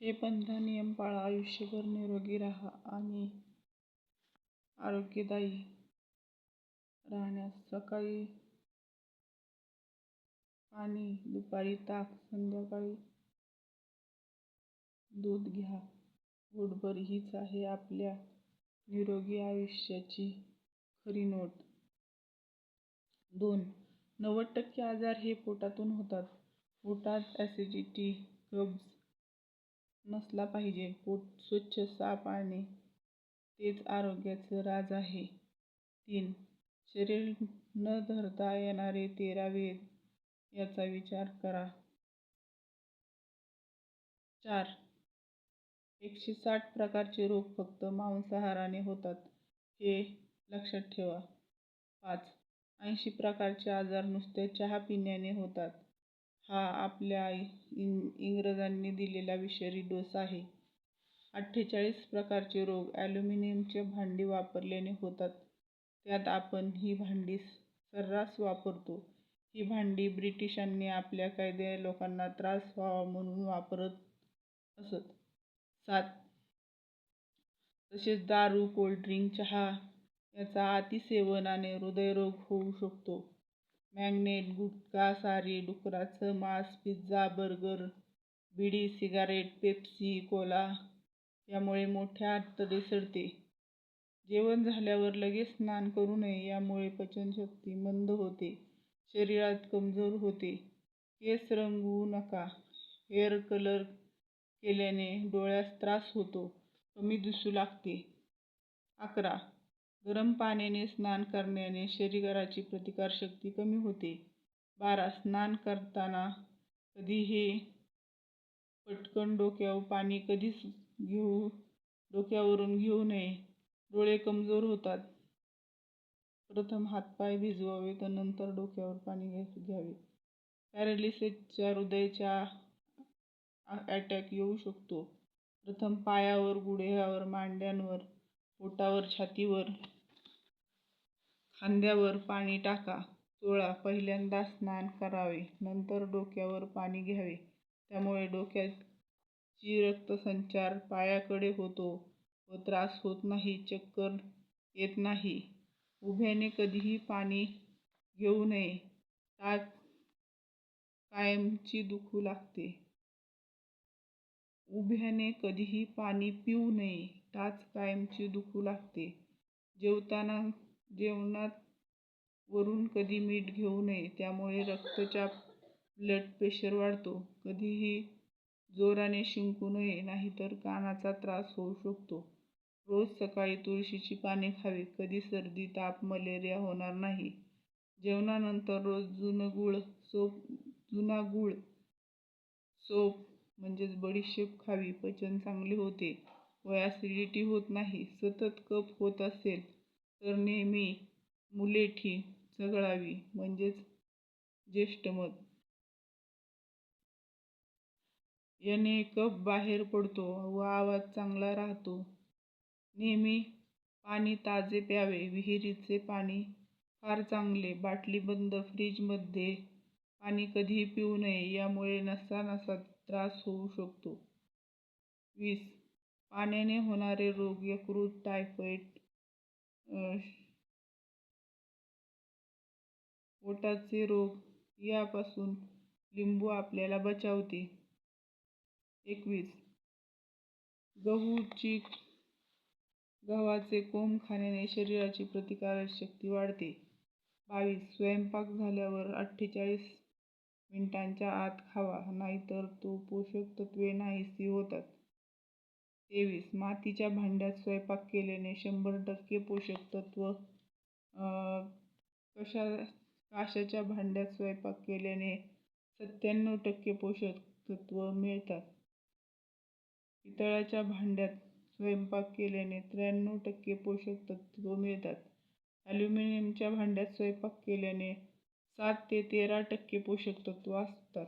हे पंधरा नियम पाळा आयुष्यभर निरोगी राहा आणि आरोग्यदायी राहण्यास सकाळी पाणी दुपारी ताक संध्याकाळी दूध घ्या. पोटभर हीच आहे आपल्या निरोगी आयुष्याची खरी नोट. दोन नव्वद टक्के आजार हे पोटातून होतात. पोटात ॲसिडिटी कब्ज नसला पाहिजे. पोट स्वच्छ साफ आणि तेच आरोग्याचं राज आहे. तीन शरीर न धरता येणारे तेरा वेद याचा विचार करा. चार एकशे साठ प्रकारचे रोग फक्त मांसाहाराने होतात हे लक्षात ठेवा. पाच ऐंशी प्रकारचे आजार नुसते चहा पिण्याने होतात. हा आपल्या इंग इंग्रजांनी दिलेला विषारी डोस आहे. अठ्ठेचाळीस प्रकारचे रोग ॲल्युमिनियमचे भांडी वापरल्याने होतात. त्यात आपण ही भांडी सर्रास वापरतो. ही भांडी ब्रिटिशांनी आपल्या कायद्या लोकांना त्रास व्हावा म्हणून वापरत असत. सात. तसेच दारू कोल्ड्रिंक चहा याचा अतिसेवनाने हृदयरोग होऊ शकतो. मॅग्नेट गुटखा सारी डुकराचं मांस pizza burger bidi cigarette Pepsi cola यामुळे मोठ्या आतडे सडते. जेवण झाल्यावर लगेच स्नान करू नये यामुळे पचनशक्ती मंद होते. शरीरात कमजोर होते. केस रंगवू नका. हेअर कलर केल्याने डोळ्यास त्रास होतो. कमी दिसू लागते. अकरा गरम पाण्याने स्नान करण्याने शरीराची प्रतिकारशक्ती कमी होते. बारा स्नान करताना कधीही पटकन डोक्यावर पाणी कधीच घेऊ डोक्यावरून घेऊ नये. डोळे कमजोर होतात. प्रथम हातपाय भिजवावे तर नंतर डोक्यावर पाणी घ्यावे. पॅरालिसिसच्या हृदयाच्या अटॅक येऊ शकतो. प्रथम पायावर गुडघ्यावर मांड्यांवर पोटावर छातीवर खांद्यावर पाणी टाका. चोळा पहिल्यांदा स्नान करावे नंतर डोक्यावर पाणी घ्यावे. त्यामुळे डोक्याची रक्तसंचार पायाकडे होतो व त्रास होत नाही चक्कर येत नाही. उभ्याने कधीही पाणी घेऊ नये. टाच कायमची दुखू लागते. उभ्याने कधीही पाणी पिऊ नये. टाच कायमची दुखू लागते. जेवताना जेवणात वरून कधी मीठ घेऊ नये त्यामुळे रक्तचाप ब्लड प्रेशर वाढतो. कधीही जोराने शिंकू नये नाहीतर कानाचा त्रास होऊ शकतो. रोज सकाळी तुळशीची पाने खावी. कधी सर्दी ताप मलेरिया होणार नाही. जेवणानंतर रोज जुनं गूळ सोप जुना गूळ सोप म्हणजेच बडीशेप खावी. पचन चांगले होते. व ॲसिडिटी होत नाही सतत कप होत असेल तर नेहमी मुलेठी चघळावी म्हणजेच ज्येष्ठमध याने कप बाहेर पडतो व आवाज चांगला राहतो. नेहमी पाणी ताजे प्यावे विहिरीचे पाणी फार चांगले बाटली बंद फ्रीजमध्ये पाणी कधीही पिऊ नये यामुळे नसा नसा त्रास होऊ शकतो. वीस पाण्याने होणारे रोग यकृत टायफॉइड पोटाचे रोग यापासून लिंबू आपल्याला बचावते. एकवीस. गहूची गव्हाचे कोंब खाण्याने शरीराची प्रतिकारशक्ती वाढते. बावीस. स्वयंपाक झाल्यावर अठ्ठेचाळीस मिनिटांच्या आत खावा नाहीतर तो पोषक तत्त्वे नाहीशी होतात. तेवीस. मातीच्या भांड्यात स्वयंपाक केल्याने शंभर टक्के पोषक तत्व कशा काशाच्या भांड्यात स्वयंपाक केल्याने सत्त्याण्णव टक्के पोषक तत्व मिळतात. पितळाच्या भांड्यात स्वयंपाक केल्याने त्र्याण्णव टक्के पोषक तत्त्व मिळतात. ॲल्युमिनियमच्या भांड्यात स्वयंपाक केल्याने सात ते तेरा टक्के पोषक तत्व असतात.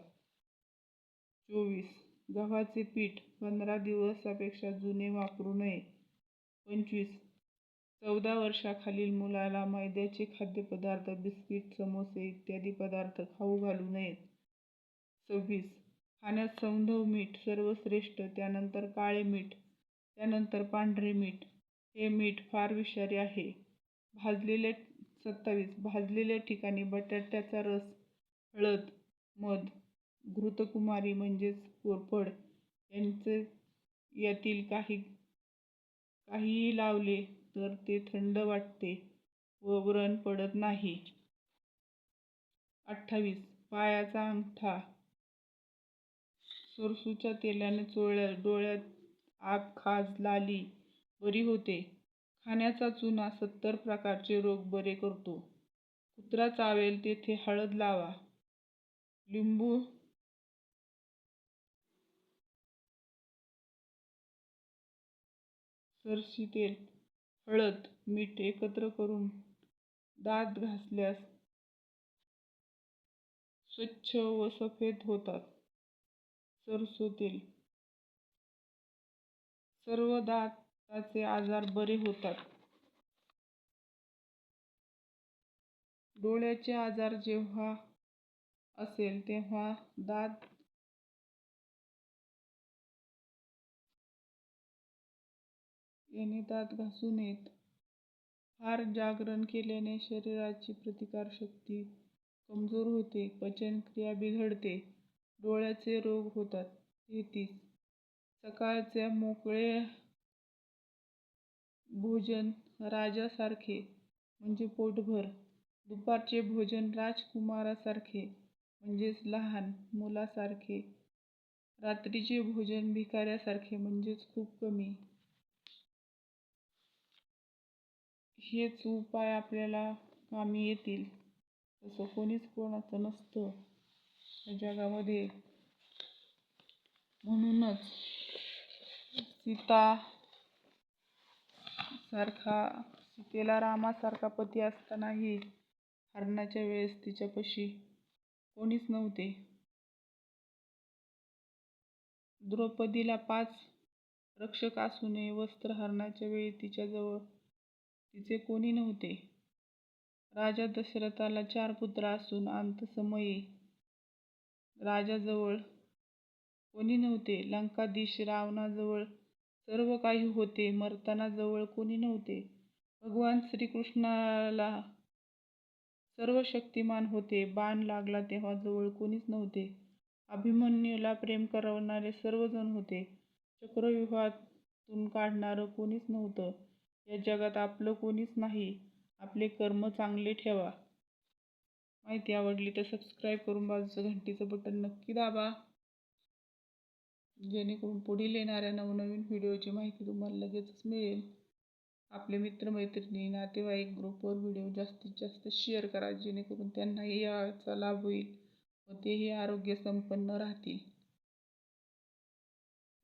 चोवीस. गव्हाचे पीठ पंधरा दिवसापेक्षा जुने वापरू नये. पंचवीस. चौदा वर्षाखालील मुलाला मैद्याचे खाद्यपदार्थ बिस्किट समोसे इत्यादी पदार्थ खाऊ घालू नयेत. सव्वीस. खाण्यात सौंधव मीठ सर्वश्रेष्ठ त्यानंतर काळे मीठ त्यानंतर पांढरे मीठ. हे मीठ फार विषारी आहे. भाजलेल्या सत्तावीस. भाजलेल्या ठिकाणी बटाट्याचा रस हळद मध घृतकुमारी म्हणजेच कोरफड यांचे यातील काही काहीही लावले तर ते थंड वाटते व व्रण पडत नाही. अठ्ठावीस. पायाचा अंगठा. सरसूच्या तेलाने चोळल्या डोळ्यात आग खाज लाली. बरी होते. खाण्याचा चुना सत्तर प्रकारचे रोग बरे करतो. कुत्रा चावेल तेथे हळद लावा. लिंबू सरशी तेल हळद मीठ एकत्र करून दात घासल्यास स्वच्छ व सफेद होतात. सरसो तेल. सर्व दाताचे आजार बरे होतात. डोळ्याचे आजार जेव्हा असेल तेव्हा दात याने दात घासू नयेत फार जागरण केल्याने शरीराची प्रतिकारशक्ती कमजोर होते पचनक्रिया बिघडते डोळ्याचे रोग होतात तेहतीस सकाळचे मोकळे भोजन राजासारखे म्हणजे पोटभर. दुपारचे भोजन राजकुमारासारखे म्हणजेच लहान मुलासारखे. रात्रीचे भोजन भिकाऱ्यासारखे म्हणजेच खूप कमी. हेच उपाय आपल्याला कामी येतील. तसं कोणीच कोणाचं नसतं. या जगामध्ये म्हणूनच सीता सारखा सीतेला रामासारखा पती असतानाही हरणाच्या वेळेस तिच्यापाशी कोणीच नव्हते. द्रौपदीला पाच रक्षक असूनही वस्त्रहरणाच्या वेळी तिच्याजवळ तिचे कोणी नव्हते. राजा दशरथाला चार पुत्र असून अंतसमये राजाजवळ कोणी नव्हते. लंकाधीश रावणाजवळ सर्व काही होते मरताना जवळ कोणी नव्हते. भगवान श्रीकृष्णाला सर्व शक्तिमान होते बाण लागला तेव्हा जवळ कोणीच नव्हते. अभिमन्यूला प्रेम करवणारे सर्वजण होते. चक्रव्यूहातून काढणारं कोणीच नव्हतं. या जगात आपलं कोणीच नाही. आपले कर्म चांगले ठेवा. माहिती आवडली तर सबस्क्राईब करून बाजूचं घंटीचं बटन नक्की दाबा. जेणेकरून पुढील येणाऱ्या नवनवीन व्हिडिओची माहिती तुम्हाला लगेचच मिळेल. आपले मित्रमैत्रिणी नातेवाईक ग्रुपवर व्हिडिओ जास्तीत जास्त शेअर करा जेणेकरून त्यांनाही याचा लाभ होईल व तेही आरोग्य संपन्न राहतील.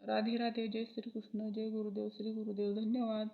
राधे राधे जय श्रीकृष्ण जय गुरुदेव श्री गुरुदेव धन्यवाद.